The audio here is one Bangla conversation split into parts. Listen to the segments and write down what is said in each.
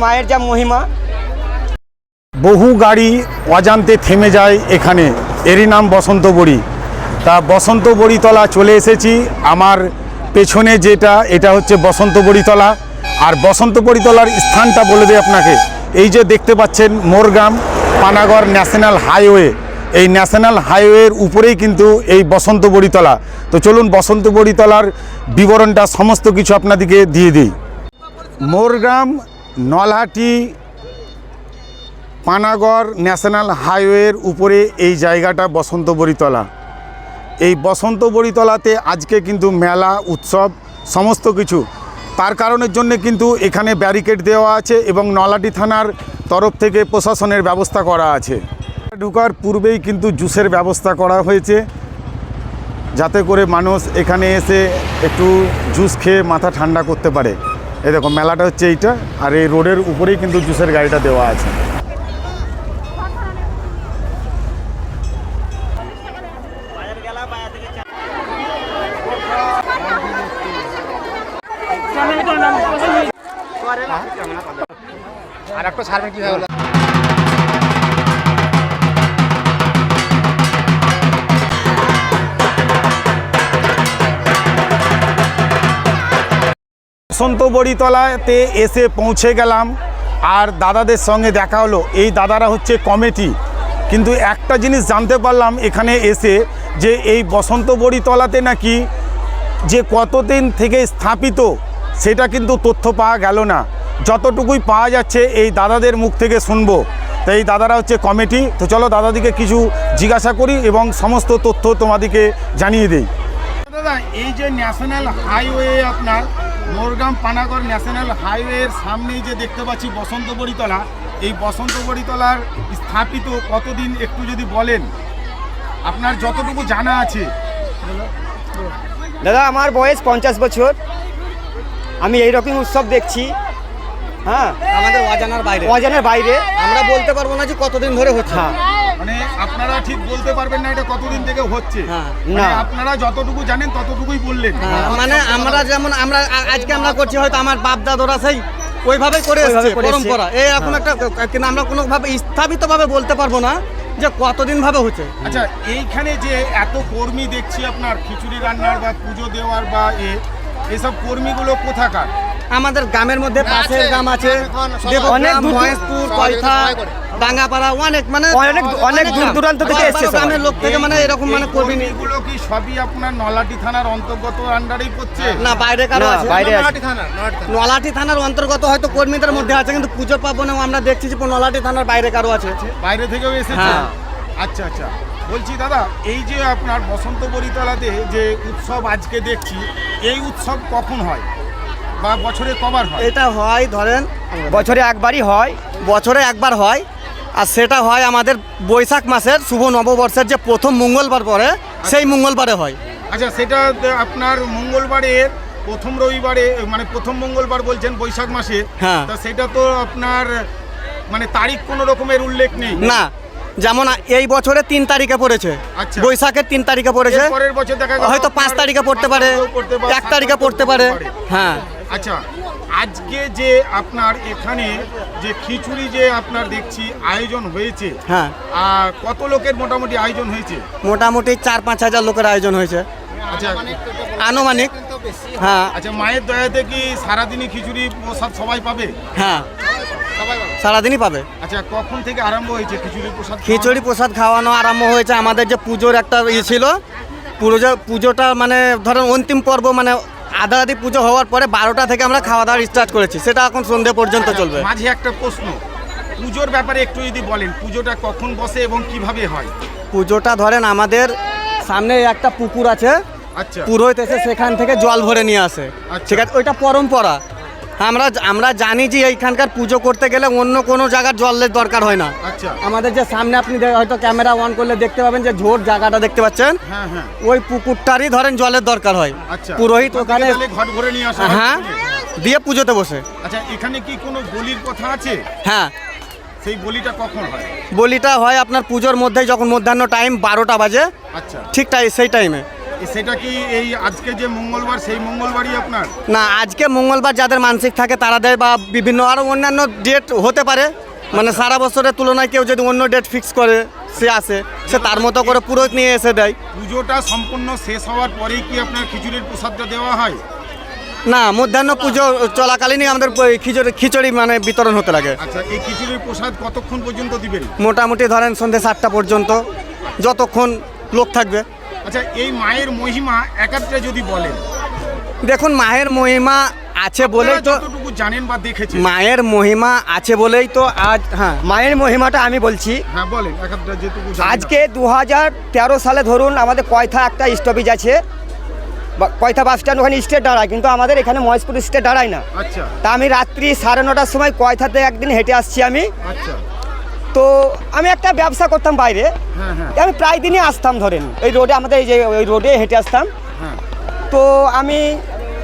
মায়ের যা মহিমা। বহু গাড়ি অজান্তে থেমে যায় এখানে। এরই নাম বসন্ত বড়ি তা বসন্ত বড়িতলা চলে এসেছি। আমার পেছনে যেটা, এটা হচ্ছে বসন্ত বড়িতলা আর বসন্ত বড়িতলার স্থানটা বলে দিই আপনাকে। এই যে দেখতে পাচ্ছেন মোরগ্রাম, পানাগড় ন্যাশনাল হাইওয়ে। এই ন্যাশনাল হাইওয়ের উপরেই কিন্তু এই বসন্ত বড়িতলা। তো চলুন বসন্ত বড়িতলার বিবরণটা সমস্ত কিছু আপনাদেরকে দিয়ে দিই। মোরগ্রাম, নলহাটি, পানাগড় ন্যাশনাল হাইওয়ের উপরে এই জায়গাটা বসন্ত বড়িতলা। এই বসন্ত বড়িতলাতে আজকে কিন্তু মেলা, উৎসব, সমস্ত কিছু। তার কারণের জন্য কিন্তু এখানে ব্যারিকেড দেওয়া আছে এবং নলাটি থানার তরফ থেকে প্রশাসনের ব্যবস্থা করা আছে। ঢোকার পূর্বেই কিন্তু জুসের ব্যবস্থা করা হয়েছে। যাতে করে মানুষ এখানে এসে একটু জুস খেয়ে মাথা ঠান্ডা করতে পারে। এই দেখো, মেলাটা হচ্ছে এইটা, আর এই রোডের উপরেই কিন্তু জুসের গাড়িটা দেওয়া আছে। আর একটা ছাড়বেন কীভাবে? বসন্ত বড়িতলাতে এসে পৌঁছে গেলাম। আর দাদাদের সঙ্গে দেখা হলো। এই দাদারা হচ্ছে কমিটি। কিন্তু একটা জিনিস জানতে পারলাম এখানে এসে যে এই বসন্ত বড়িতলাতে নাকি যে কতদিন থেকে স্থাপিত, সেটা কিন্তু তথ্য পাওয়া গেল না। যতটুকুই পাওয়া যাচ্ছে এই দাদাদের মুখ থেকে শুনব। তো এই দাদারা হচ্ছে কমিটি। তো চলো দাদাদিকে কিছু জিজ্ঞাসা করি এবং সমস্ত তথ্য তোমাদিকে জানিয়ে দিই। দাদা, এই যে ন্যাশনাল হাইওয়ে আপনার মোরগ্রাম পানাগড় ন্যাশনাল হাইওয়ের সামনেই যে দেখতে পাচ্ছি বসন্ত বড়িতলা এই বসন্ত বড়িতলার স্থাপিত কতদিন একটু যদি বলেন? আপনার যতটুকু জানা আছে। দাদা আমার বয়স পঞ্চাশ বছর। আমি এই রকম উৎসব দেখছি। হ্যাঁ? আমাদের অজানার বাইরে। অজানের বাইরে। আমরা বলতে পারব না যে কতদিন ধরে হচ্ছে। হ্যাঁ। মানে আপনারা ঠিক বলতে পারবেন না এটা কতদিন থেকে হচ্ছে। হ্যাঁ, মানে না। আপনারা যতটুকু জানেন ততটুকুই বললেন। হ্যাঁ, মানে আমরা যেমন আমরা আজকে আমরা করছি হয়তো আমার বাপ দাদরা সেই ওইভাবে করে এসছে। পরম্পরা। এই এখন একটা কিন্তু আমরা কোনোভাবে স্থাপিত ভাবে বলতে পারব না যে কতদিন ভাবে হচ্ছে। আচ্ছা এইখানে যে এত কর্মী দেখছি আপনার খিচুড়ি রান্নার বা পুজো দেওয়ার বা এ এসব কর্মীগুলো কোথাকার? আমাদের গ্রামের মধ্যে পাশের গ্রাম আছে। অনেক মহেশপুর কৈথা ডাঙ্গাপাড়া অনেক মানে অনেক অনেক দূর দূরান্ত থেকে এসছে গ্রামের লোক থেকে মানে এরকম মানে কর্মী নেই। কর্মীগুলো কি সবই আপনার নলাটি থানার অন্তর্গত আন্ডারেই পড়ছে? না বাইরে কারও আছে। বাইরে আছে। নলাটি থানার অন্তর্গত হয়তো কর্মীদের মধ্যে আছে কিন্তু পুজোর পার্বণে আমরা দেখছি যে নলাটি থানার বাইরে কারও আছে। বাইরে থেকেও এসেছে? হ্যাঁ। আচ্ছা আচ্ছা। বলছি দাদা এই যে আপনার বসন্ত বরিতলাতে যে উৎসব আজকে দেখছি এই উৎসব কখন হয়? বা বছরে কবার হয়? এটা হয় ধরেন বছরে একবারই হয় বছরে একবার হয় আর সেটা হয় আমাদের বৈশাখ মাসের শুভ নববর্ষের যে প্রথম মঙ্গলবার পরে সেই মঙ্গলবারে হয়। আচ্ছা সেটা আপনার মঙ্গলবারের প্রথম রবিবারে মানে প্রথম মঙ্গলবার বলছেন বৈশাখ মাসে হ্যাঁ। তা সেটা তো আপনার মানে তারিখ কোনো রকমের উল্লেখ নেই? না যেমন এই বছরে তিন তারিখে পড়েছে আচ্ছা। বৈশাখের তিন তারিখে পড়েছে পরের বছর দেখা গেল হয়তো পাঁচ তারিখে পড়তে পারে, এক তারিখে পড়তে পারে। হ্যাঁ। আচ্ছা আজকে যে আপনার এখানে যে খিচুড়ি যে আপনার দেখছি আয়োজন হয়েছে হ্যাঁ। আর কত লোকের মোটামুটি আয়োজন হয়েছে? মোটামুটি চার পাঁচ হাজার লোকের আয়োজন হয়েছে। আচ্ছা আনুমানিক হ্যাঁ। আচ্ছা মায়ের দয়াতে কি সারাদিনই খিচুড়ি প্রসাদ সবাই পাবে? হ্যাঁ। সারাদিনই পাবে। আচ্ছা কখন থেকে আরম্ভ হয়েছে খিচুড়ি প্রসাদ? খিচুড়ি প্রসাদ খাওয়ানো আরম্ভ হয়েছে আমাদের যে পুজোর একটা ইয়ে ছিল। পুজো পুজোটা মানে ধরেন অন্তিম পর্ব মানে আধি পুজো হওয়ার পরে বারোটা থেকে আমরা খাওয়া দাওয়া স্টার্ট করেছি। সেটা এখন সন্ধে পর্যন্ত চলবে। মাঝে একটা প্রশ্ন। পুজোর ব্যাপারে একটু যদি বলেন পুজোটা কখন বসে এবং কীভাবে হয়? পুজোটা ধরেন আমাদের সামনে একটা পুকুর আছে। আচ্ছা। পুরোহিত এসে সেখান থেকে জল ভরে নিয়ে আসে। আচ্ছা। ঠিক আছে ওইটা পরম্পরা। আমরা আমরা জানি যে এইখানকার পুজো করতে গেলে অন্য কোনো জায়গার জলের দরকার হয় না। আচ্ছা। আমাদের যে সামনে আপনি হয়তো ক্যামেরা অন করলে দেখতে পাবেন যে ঝোর জায়গাটা দেখতে পাচ্ছেন। হ্যাঁ হ্যাঁ। ওই পুকুরটারই ধরেন জলের দরকার হয়। আচ্ছা। পুরোহিত ওখানে ঘট ভরে নিয়ে আসা হ্যাঁ? দিয়ে পুজোতে বসে। আচ্ছা এখানে কি কোনো বলির কথা আছে? হ্যাঁ। সেই বলিটা কখন হয়? বলিটা হয় আপনার পুজোর মধ্যেই যখন মধ্যাহ্ন টাইম বারোটা বাজে আচ্ছা। ঠিক টাই সেই টাইমে সেটা কি এই আজকে যে মঙ্গলবার সেই মঙ্গলবারই আপনার? না আজকে মঙ্গলবার যাদের মানসিক থাকে তারা দেয় বা বিভিন্ন আরও অন্যান্য ডেট হতে পারে। মানে সারা বছরের তুলনায় কেউ যদি অন্য ডেট ফিক্স করে সে আসে সে তার মতো করে পুরোহিত নিয়ে এসে দেয়। পুজোটা সম্পূর্ণ শেষ হওয়ার পরেই কি আপনার খিচুড়ির প্রসাদটা দেওয়া হয়? না মধ্যাহ্ন পুজো চলাকালীনই আমাদের খিচুড়ি খিচুড়ি মানে বিতরণ হতে লাগে। আচ্ছা এই খিচুড়ির প্রসাদ কতক্ষণ পর্যন্ত দিবেন? মোটামুটি ধরেন সন্ধ্যে সাতটা পর্যন্ত যতক্ষণ লোক থাকবে। আচ্ছা এই মায়ের মহিমা একাত্রে যদি বলেন। দেখুন মায়ের মহিমা আছে বলেই তো জানেন বা দেখেছেন। মায়ের মহিমা আছে বলেই তো আজ হ্যাঁ মায়ের মহিমাটা আমি বলছি। হ্যাঁ বলেন আজকে দু হাজার তেরো সালে ধরুন আমাদের কয়থা একটা স্টপেজ আছে। কয়থা বাস স্ট্যান্ড ওখানে স্টেট দাঁড়ায় কিন্তু আমাদের এখানে মহেশপুর স্টেট দাঁড়ায় না। আচ্ছা। তা আমি রাত্রি সাড়ে নটার সময় কয়থাতে একদিন হেঁটে আসছি আমি। আচ্ছা। তো আমি একটা ব্যবসা করতাম বাইরে। হ্যাঁ হ্যাঁ। আমি প্রায় দিনই আসতাম ধরেন এই রোডে আমাদের এই যে ওই রোডে হেঁটে আসতাম। হ্যাঁ। তো আমি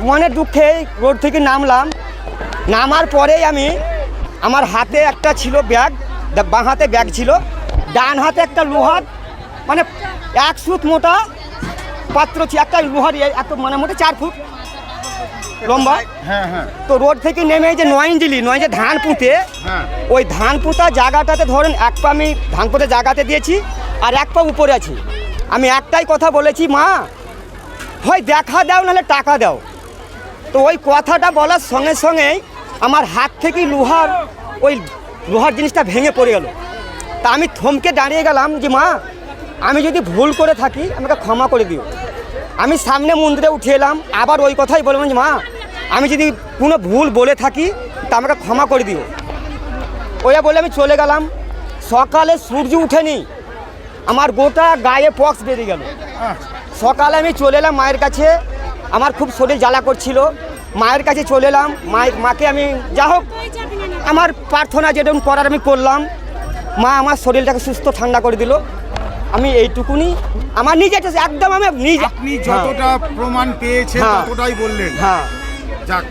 মনের দুঃখে রোড থেকে নামলাম। নামার পরেই আমি আমার হাতে একটা ছিল ব্যাগ বাঁ হাতে ব্যাগ ছিল। ডান হাতে একটা লোহার মানে এক ফুট মোটা পাত্র ছিল একটা লোহার এ- এত মানে মোটা চার ফুট। লম্বা? হ্যাঁ হ্যাঁ। তো রোড থেকে নেমে যে নয় ইঞ্জিলি নয় যে ধান পুঁতে হ্যাঁ। ওই ধান পোঁতা জায়গাটাতে ধরেন এক পা আমি ধান পোঁতা জায়গাতে দিয়েছি আর এক পা উপরে আছি। আমি একটাই কথা বলেছি মা হয় দেখা দাও নাহলে টাকা দাও। তো ওই কথাটা বলার সঙ্গে সঙ্গেই আমার হাত থেকে লোহার ওই লোহার জিনিসটা ভেঙে পড়ে গেল। তা আমি থমকে দাঁড়িয়ে গেলাম যে মা আমি যদি ভুল করে থাকি আমাকে ক্ষমা করে দিও। আমি সামনে মন্দিরে উঠে এলাম, আবার ওই কথাই বললাম যে মা, আমি যদি কোনো ভুল বলে থাকি, তা আমাকে ক্ষমা করে দিও। ওয়া বলে আমি চলে গেলাম। সকালে সূর্য উঠেনি, আমার গোটা গায়ে পক্স বেরিয়ে গেল। সকালে আমি চলে এলাম মায়ের কাছে, আমার খুব শরীর জ্বালা করছিল। মায়ের কাছে চলে এলাম মায়ের মাকে আমি, যা হোক, আমার প্রার্থনা যেরকম করার আমি করলাম। মা আমার শরীরটাকে সুস্থ ঠান্ডা করে দিল। আমি এইটুকুনি আমার নিজে একদম আমি নিজে আপনি যতটা প্রমাণ পেয়েছেন হ্যাঁ। ততটাই বললেন। হ্যাঁ। যাক।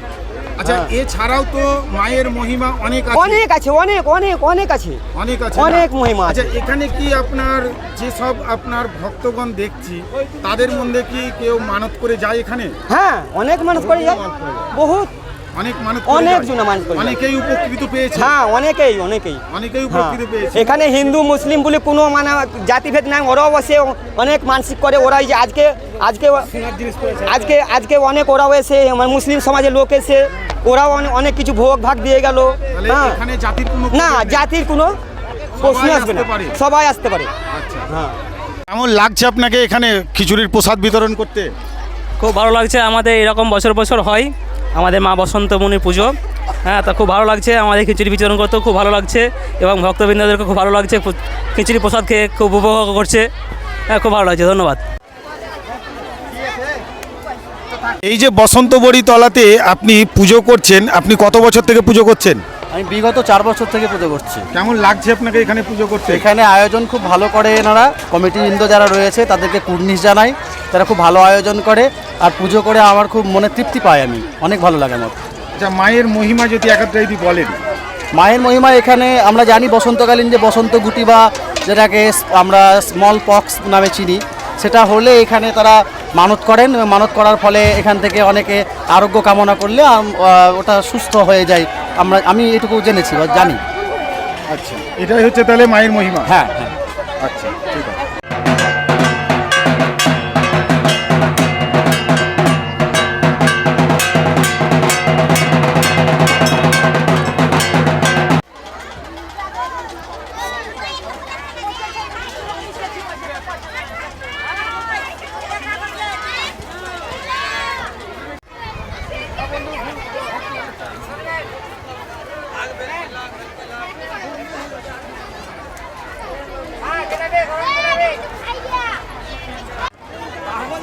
আচ্ছা হ্যাঁ। এছাড়াও তো মায়ের মহিমা অনেক আছে। অনেক আছে অনেক অনেক অনেক আছে। অনেক আছে অনেক মহিমা আছে। আচ্ছা এখানে কি আপনার যেসব আপনার ভক্তগণ দেখছি তাদের মধ্যে কি কেউ মানত করে যায় এখানে? হ্যাঁ অনেক মানুষ করে যায়। বহুত অনেক মানত অনেক জনা মানত অনেকেই উপকৃত পেয়েছে। হ্যাঁ অনেকেই অনেকেই। অনেকেই হ্যাঁ। উপকৃত পেয়েছে। এখানে হিন্দু মুসলিম বলে কোনো মানে জাতিভেদ নাই ওরাও বসে অনেক মানসিক করে ওরাই যে আজকে আজকে আজকে আজকে অনেক ওরাও এসে মুসলিম সমাজের লোক এসে ওরাও অনেক কিছু ভোগ ভাগ দিয়ে গেল। হ্যাঁ। এখানে জাতির কোনো না জাতির কোনো প্রশ্ন সবাই আসবে না। আসতে পারে। সবাই আসতে পারে। আচ্ছা। হ্যাঁ। কেমন লাগছে আপনাকে এখানে খিচুড়ির প্রসাদ বিতরণ করতে? খুব ভালো লাগছে আমাদের এরকম বছর বছর হয়। আমাদের মা বসন্তমণির পুজো। হ্যাঁ তা খুব ভালো লাগছে। আমাদের খিচুড়ি বিচরণ করতেও খুব ভালো লাগছে এবং ভক্তবৃন্দদেরকে খুব ভালো লাগছে। খিচুড়ি প্রসাদ খেয়ে খুব উপভোগ করছে। হ্যাঁ খুব ভালো লাগছে। ধন্যবাদ। এই যে বসন্ত বড়ি তলাতে আপনি পুজো করছেন আপনি কত বছর থেকে পুজো করছেন? আমি বিগত চার বছর থেকে পুজো করছি। কেমন লাগছে আপনাকে এখানে পুজো করতে? এখানে আয়োজন খুব ভালো করে এনারা। কমিটি কমিটিবৃন্দ যারা রয়েছে তাদেরকে কুর্নিশ জানাই। তারা খুব ভালো আয়োজন করে। আর পুজো করে আমার খুব মনে তৃপ্তি পাই আমি। অনেক ভালো লাগে আমার। আচ্ছা মায়ের মহিমা যদি একাত্রে যদি বলেন। মায়ের মহিমা এখানে আমরা জানি বসন্তকালীন যে বসন্ত গুটি বা যেটাকে আমরা স্মল পক্স নামে চিনি সেটা হলে এখানে তারা মানত করেন মানত করার ফলে এখান থেকে অনেকে আরোগ্য কামনা করলে ওটা সুস্থ হয়ে যায়। আমরা আমি এটুকু জেনেছি বা জানি। আচ্ছা এটাই হচ্ছে তাহলে মায়ের মহিমা? হ্যাঁ হ্যাঁ। আচ্ছা ঠিক আছে।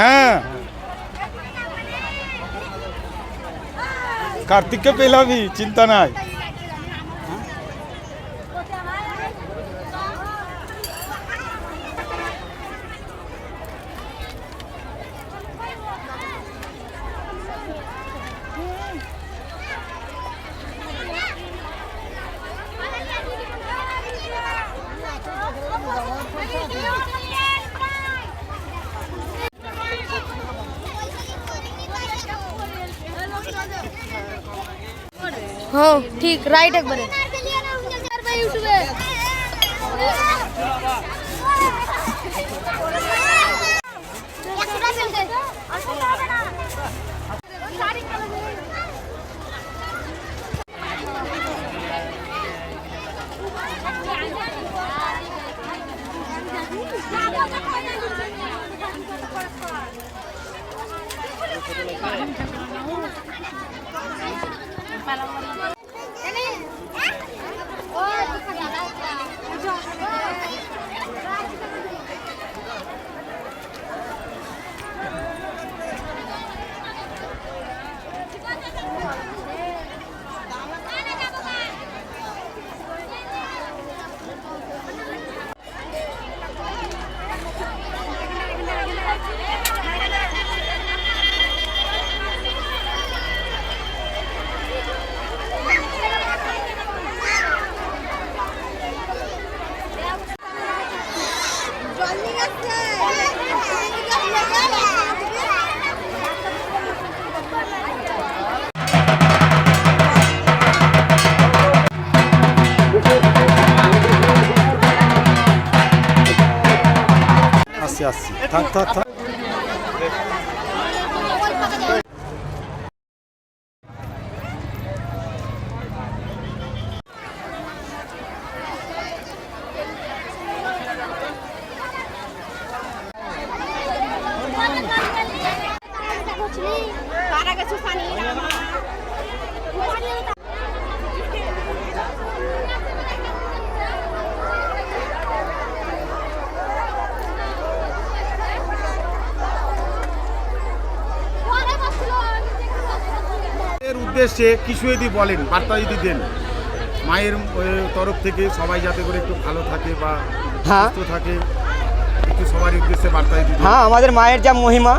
হ্যাঁ। কার্তিককে পেলামই চিন্তা নাই। हो ठीक राईट para la. আসছি থাক থাক থাক। উদ্দেশ্যে কিছু যদি বলেন বার্তা যদি দেন। মায়ের তরফ থেকে সবাই যাতে করে একটু ভালো থাকে বা হ্যাঁ। সুস্থ থাকে একটু সবার উদ্দেশ্যে বার্তা যদি হ্যাঁ আমাদের মায়ের যা মহিমা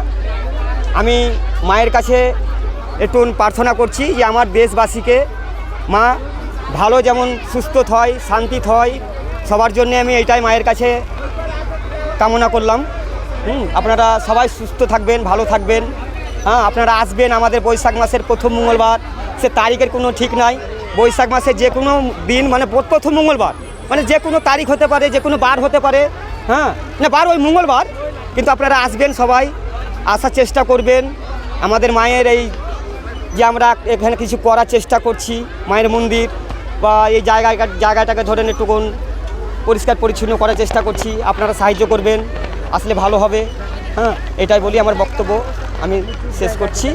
আমি মায়ের কাছে একটু প্রার্থনা করছি যে আমার দেশবাসীকে মা ভালো যেমন সুস্থ হয় শান্তি হয় সবার জন্য আমি এইটাই মায়ের কাছে কামনা করলাম। হুম আপনারা সবাই সুস্থ থাকবেন ভালো থাকবেন। হ্যাঁ আপনারা আসবেন আমাদের বৈশাখ মাসের প্রথম মঙ্গলবার। সে তারিখের কোনো ঠিক নাই। বৈশাখ মাসের যে কোনো দিন মানে প্রথম মঙ্গলবার মানে যে কোনো তারিখ হতে পারে, যে কোনো বার হতে পারে হ্যাঁ না, বার ওই মঙ্গলবার। কিন্তু আপনারা আসবেন সবাই, আসার চেষ্টা করবেন। আমাদের মায়ের এই যে আমরা এখানে কিছু করার চেষ্টা করছি, মায়ের মন্দির বা এই জায়গা জায়গাটাকে ধরেন একটুকুন পরিষ্কার পরিচ্ছন্ন করার চেষ্টা করছি। আপনারা সাহায্য করবেন, আসলে ভালো হবে। হ্যাঁ এটাই বলি আমার বক্তব্য। আমি শেষ করছি।